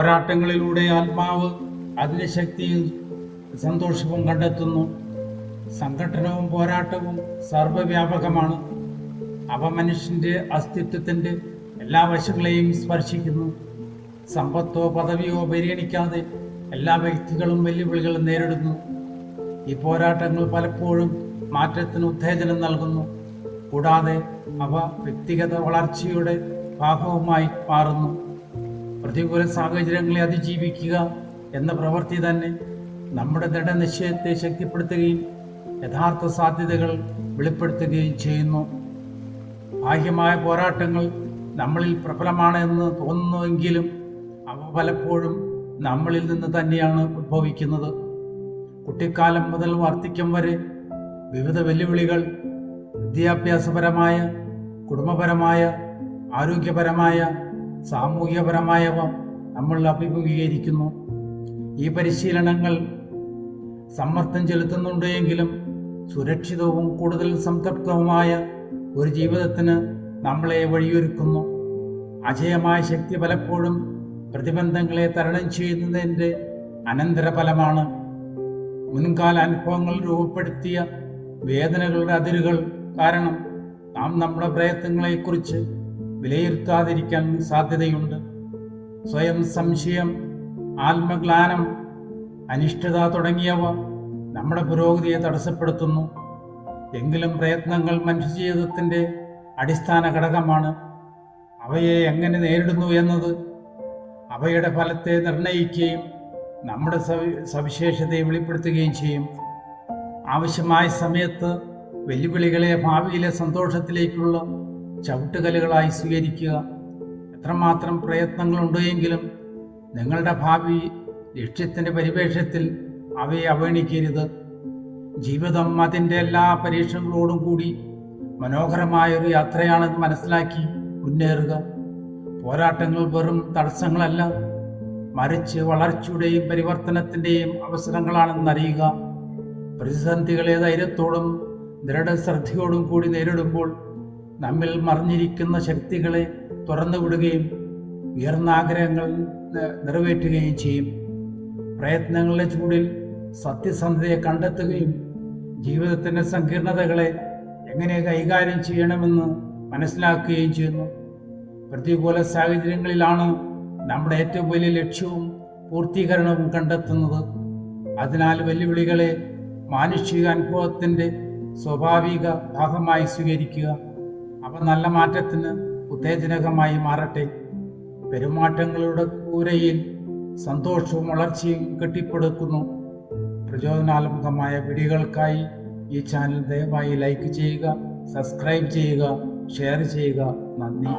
പോരാട്ടങ്ങളിലൂടെ ആത്മാവ് അതിന്റെ ശക്തിയും സന്തോഷവും കണ്ടെത്തുന്നു. സംഘടനവും പോരാട്ടവും സർവവ്യാപകമാണ് അവ മനുഷ്യന്റെ അസ്തിത്വത്തിന്റെ എല്ലാ വശങ്ങളെയും സ്പർശിക്കുന്നു. സമ്പത്തോ പദവിയോ പരിഗണിക്കാതെ എല്ലാ വ്യക്തികളും വെല്ലുവിളികൾ നേരിടുന്നു. ഈ പോരാട്ടങ്ങൾ പലപ്പോഴും മാറ്റത്തിന് ഉത്തേജനം നൽകുന്നു. കൂടാതെ അവ വ്യക്തിഗത വളർച്ചയുടെ ഭാഗവുമായി മാറുന്നു. പ്രതികൂല സാഹചര്യങ്ങളെ അതിജീവിക്കുക എന്ന പ്രവൃത്തി തന്നെ നമ്മുടെ ദൃഢനിശ്ചയത്തെ ശക്തിപ്പെടുത്തുകയും യഥാർത്ഥ സാധ്യതകൾ വെളിപ്പെടുത്തുകയും ചെയ്യുന്നു. ബാഹ്യമായ പോരാട്ടങ്ങൾ നമ്മളിൽ പ്രബലമാണ് എന്ന് തോന്നുന്നുവെങ്കിലും അവ പലപ്പോഴും നമ്മളിൽ നിന്ന് തന്നെയാണ് ഉദ്ഭവിക്കുന്നത് കുട്ടിക്കാലം മുതൽ വാർദ്ധക്യം വരെ വിവിധ വെല്ലുവിളികൾ വിദ്യാഭ്യാസപരമായ കുടുംബപരമായ ആരോഗ്യപരമായ സാമൂഹികപരമായവ നമ്മൾ അഭിമുഖീകരിക്കുന്നു. ഈ പരിശീലനങ്ങൾ സമ്മർദ്ദം ചെലുത്തുന്നുണ്ട് എങ്കിലും സുരക്ഷിതവും കൂടുതൽ സംതൃപ്തവുമായ ഒരു ജീവിതത്തിന് നമ്മളെ വഴിയൊരുക്കുന്നു. അജയമായ ശക്തി പലപ്പോഴും പ്രതിബന്ധങ്ങളെ തരണം ചെയ്യുന്നതിന്റെ അനന്തരഫലമാണ്. മുൻകാല അനുഭവങ്ങൾ രൂപപ്പെടുത്തിയ വേദനകളുടെ അതിരുകൾ കാരണം നാം നമ്മുടെ പ്രയത്നങ്ങളെക്കുറിച്ച് വിലയിരുത്താതിരിക്കാൻ സാധ്യതയുണ്ട്. സ്വയം സംശയം ആത്മഗ്ലാനം അനിഷ്ടത തുടങ്ങിയവ നമ്മുടെ പുരോഗതിയെ തടസ്സപ്പെടുത്തുന്നു. എങ്കിലും പ്രയത്നങ്ങൾ മനുഷ്യജീവിതത്തിന്റെ അടിസ്ഥാന ഘടകമാണ്. അവയെ എങ്ങനെ നേരിടുന്നു എന്നത് അവയുടെ ഫലത്തെ നിർണയിക്കുകയും നമ്മുടെ സവി സവിശേഷതയെ വെളിപ്പെടുത്തുകയും ചെയ്യും. ആവശ്യമായ സമയത്ത് വെല്ലുവിളികളെ ഭാവിയിലെ സന്തോഷത്തിലേക്കുള്ള ചവിട്ടുകലുകളായി സ്വീകരിക്കുക. എത്രമാത്രം പ്രയത്നങ്ങളുണ്ട് എങ്കിലും നിങ്ങളുടെ ഭാവി ലക്ഷ്യത്തിന്റെ പരിവേഷത്തിൽ അവയെ അവഗണിക്കരുത്. ജീവിതം അതിന്റെ എല്ലാ പരീക്ഷണങ്ങളോടും കൂടി മനോഹരമായ ഒരു യാത്രയാണെന്ന് മനസ്സിലാക്കി മുന്നേറുക. പോരാട്ടങ്ങൾ വെറും തടസ്സങ്ങളല്ല മറിച്ച് വളർച്ചയുടെയും പരിവർത്തനത്തിന്റെയും അവസരങ്ങളാണെന്നറിയുക പ്രതിസന്ധികളെ ധൈര്യത്തോടും ദൃഢശ്രദ്ധയോടും കൂടി നേരിടുമ്പോൾ നമ്മിൽ മറിഞ്ഞിരിക്കുന്ന ശക്തികളെ തുറന്നുവിടുകയും ഉയർന്ന ആഗ്രഹങ്ങൾ നിറവേറ്റുകയും ചെയ്യും. പ്രയത്നങ്ങളുടെ ചൂടിൽ സത്യസന്ധതയെ കണ്ടെത്തുകയും ജീവിതത്തിന്റെ സങ്കീർണതകളെ എങ്ങനെ കൈകാര്യം ചെയ്യണമെന്ന് മനസ്സിലാക്കുകയും ചെയ്യുന്നു. പ്രതികൂല സാഹചര്യങ്ങളിലാണ് നമ്മുടെ ഏറ്റവും വലിയ ലക്ഷ്യവും പൂർത്തീകരണവും കണ്ടെത്തുന്നത്. അതിനാൽ വെല്ലുവിളികളെ മാനുഷിക അനുഭവത്തിന്റെ സ്വാഭാവിക ഭാഗമായി സ്വീകരിക്കുക. അവ നല്ല മാറ്റത്തിന് ഉത്തേജനകമായി മാറട്ടെ. പെരുമാറ്റങ്ങളുടെ കൂരയിൽ സന്തോഷവും വളർച്ചയും കെട്ടിപ്പടുക്കുന്നു. പ്രചോദനാത്മകമായ വീഡിയോകൾക്കായി ഈ ചാനൽ ദയവായി ലൈക്ക് ചെയ്യുക സബ്സ്ക്രൈബ് ചെയ്യുക ഷെയർ ചെയ്യുക. നന്ദി.